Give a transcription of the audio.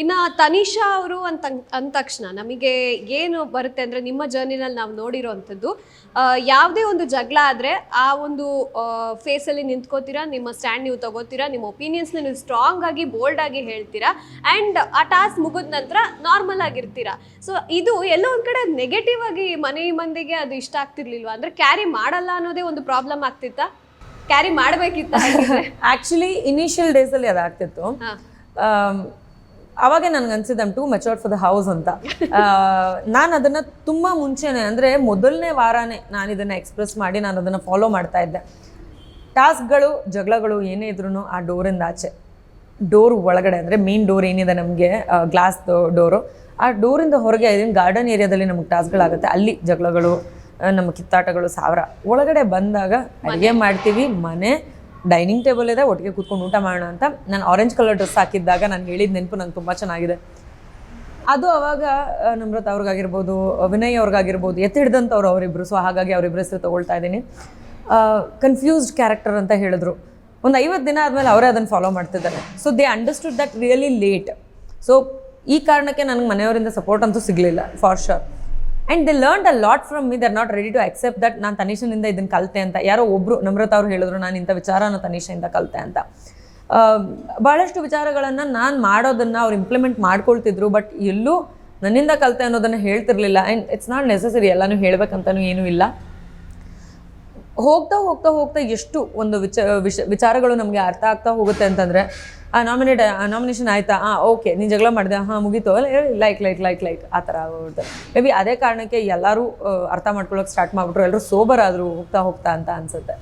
ಇನ್ನು ತನಿಷಾ ಅವರು ಅಂತ ಅಂದ ತಕ್ಷಣ ನಮಗೆ ಏನು ಬರುತ್ತೆ ಅಂದರೆ ನಿಮ್ಮ ಜರ್ನಿನಲ್ಲಿ ನಾವು ನೋಡಿರೋವಂಥದ್ದು ಯಾವುದೇ ಒಂದು ಜಗಳ ಆದರೆ ಆ ಒಂದು ಫೇಸಲ್ಲಿ ನಿಂತ್ಕೋತೀರಾ ನಿಮ್ಮ ಸ್ಟ್ಯಾಂಡ್ ನೀವು ತಗೋತೀರಾ ನಿಮ್ಮ ಒಪಿನಿಯನ್ಸ್ ನೀವು ಸ್ಟ್ರಾಂಗ್ ಆಗಿ ಬೋಲ್ಡ್ ಆಗಿ ಹೇಳ್ತೀರಾ ಆ್ಯಂಡ್ ಆ ಟಾಸ್ಕ್ ಮುಗಿದ ನಂತರ ನಾರ್ಮಲ್ ಆಗಿರ್ತೀರಾ. ಸೊ ಇದು ಎಲ್ಲೋ ಒಂದು ಕಡೆ ನೆಗೆಟಿವ್ ಆಗಿ ಮನೆ ಮಂದಿಗೆ ಅದು ಇಷ್ಟ ಆಗ್ತಿರ್ಲಿಲ್ವಾ? ಅಂದರೆ ಕ್ಯಾರಿ ಮಾಡಲ್ಲ ಅನ್ನೋದೇ ಒಂದು ಪ್ರಾಬ್ಲಮ್ ಆಗ್ತಿತ್ತಾ? ಕ್ಯಾರಿ ಮಾಡಬೇಕಿತ್ತ? ಆ್ಯಕ್ಚುಲಿ ಇನಿಷಿಯಲ್ ಡೇಸಲ್ಲಿ ಅದಾಗ್ತಿತ್ತು. ಅವಾಗ ನನಗೆ ಅನ್ಸಿದ್ದು too matured for the house ಅಂತ. ನಾನು ಅದನ್ನು ತುಂಬ ಮುಂಚೆನೆ ಅಂದರೆ ಮೊದಲನೇ ವಾರನೇ ನಾನು ಇದನ್ನು ಎಕ್ಸ್ಪ್ರೆಸ್ ಮಾಡಿ ನಾನು ಅದನ್ನು ಫಾಲೋ ಮಾಡ್ತಾ ಇದ್ದೆ. ಟಾಸ್ಕ್ಗಳು ಜಗಳಗಳು ಏನೇ ಇದ್ರೂ ಆ ಡೋರಿಂದ ಆಚೆ. ಡೋರ್ ಒಳಗಡೆ ಅಂದರೆ ಮೇನ್ ಡೋರ್ ಏನಿದೆ ನಮಗೆ ಗ್ಲಾಸ್ ಡೋರು ಆ ಡೋರಿಂದ ಹೊರಗೆ ಗಾರ್ಡನ್ ಏರಿಯಾದಲ್ಲಿ ನಮಗೆ ಟಾಸ್ಕ್ಗಳಾಗುತ್ತೆ ಅಲ್ಲಿ ಜಗಳಗಳು ನಮ್ಮ ಕಿತ್ತಾಟಗಳು ಸಾವಿರ. ಒಳಗಡೆ ಬಂದಾಗ ಅಡುಗೆ ಮಾಡ್ತೀವಿ ಮನೆ. ಡೈನಿಂಗ್ ಟೇಬಲ್ ಇದೆ, ಒಟ್ಟಿಗೆ ಕೂತ್ಕೊಂಡು ಊಟ ಮಾಡೋಣ ಅಂತ. ನಾನು ಆರೆಂಜ್ ಕಲರ್ ಡ್ರೆಸ್ ಹಾಕಿದ್ದಾಗ ನಾನು ಹೇಳಿದ ನೆನಪು ನಂಗೆ ತುಂಬ ಚೆನ್ನಾಗಿದೆ. ಅದು ಅವಾಗ ನಮ್ರತ್ ಅವ್ರಿಗಾಗಿರ್ಬೋದು, ವಿನಯ್ ಅವ್ರಿಗಾಗಿರ್ಬೋದು, ಎತ್ತಿ ಹಿಡ್ದಂಥವ್ರು ಅವರಿಬ್ಬರು ಸೊ ಹಾಗಾಗಿ ಅವರಿಬ್ಬರ ಹೆಸರು ತೊಗೊಳ್ತಾ ಇದ್ದೀನಿ. ಕನ್ಫ್ಯೂಸ್ಡ್ ಕ್ಯಾರೆಕ್ಟರ್ ಅಂತ ಹೇಳಿದ್ರು. ಒಂದು ಐವತ್ತು ದಿನ ಆದಮೇಲೆ ಅವರೇ ಅದನ್ನು ಫಾಲೋ ಮಾಡ್ತಿದ್ದಾರೆ. So they understood that really late so ಈ ಕಾರಣಕ್ಕೆ ನನಗೆ ಮನೆಯವರಿಂದ ಸಪೋರ್ಟ್ ಅಂತೂ ಸಿಗಲಿಲ್ಲ for sure and they learn a lot from me they're not ready to accept that ನಾನು ತನಿಷನಿಂದ ಇದನ್ನು ಕಲಿತೆ ಅಂತ. ಯಾರೋ ಒಬ್ಬರು ನಮ್ರತ ಅವ್ರು ಹೇಳಿದ್ರು, ನಾನು ಇಂಥ ವಿಚಾರನ ತನಿಷಿಂದ ಕಲಿತೆ ಅಂತ. ಭಾಳಷ್ಟು ವಿಚಾರಗಳನ್ನು ನಾನು ಮಾಡೋದನ್ನು ಅವ್ರು ಇಂಪ್ಲಿಮೆಂಟ್ ಮಾಡ್ಕೊಳ್ತಿದ್ರು ಬಟ್ ಎಲ್ಲೂ ನನ್ನಿಂದ ಕಲಿತೆ ಅನ್ನೋದನ್ನು ಹೇಳ್ತಿರ್ಲಿಲ್ಲ. ಆ್ಯಂಡ್ ಇಟ್ಸ್ ನಾಟ್ ನೆಸಸರಿ ಎಲ್ಲನೂ ಹೇಳ್ಬೇಕಂತನೂ ಏನೂ ಇಲ್ಲ. ಹೋಗ್ತಾ ಹೋಗ್ತಾ ಹೋಗ್ತಾ ಎಷ್ಟು ಒಂದು ವಿಚ, ವಿಷ, ವಿಚಾರಗಳು ನಮಗೆ ಅರ್ಥ ಆಗ್ತಾ ಹೋಗುತ್ತೆ ಅಂತಂದರೆ, ಆ ನಾಮಿನೇಟ್ ನಾಮಿನೇಷನ್ ಆಯಿತಾ? ಹಾಂ ಓಕೆ ನೀನು ಜಗಳ ಮಾಡಿದೆ. ಹಾಂ, ಮುಗೀತು. ಲೈಕ್ ಲೈಕ್ ಲೈಕ್ ಲೈಕ್ ಆ ಥರ ಆಗೋಗುತ್ತೆ ಮೇ ಬಿ ಅದೇ ಕಾರಣಕ್ಕೆ ಎಲ್ಲರೂ ಅರ್ಥ ಮಾಡ್ಕೊಳ್ಳೋಕೆ ಸ್ಟಾರ್ಟ್ ಮಾಡಿಬಿಟ್ರು. ಎಲ್ಲರೂ ಸೋಬರ್ ಆದರೂ ಹೋಗ್ತಾ ಹೋಗ್ತಾ ಅಂತ ಅನಿಸುತ್ತೆ.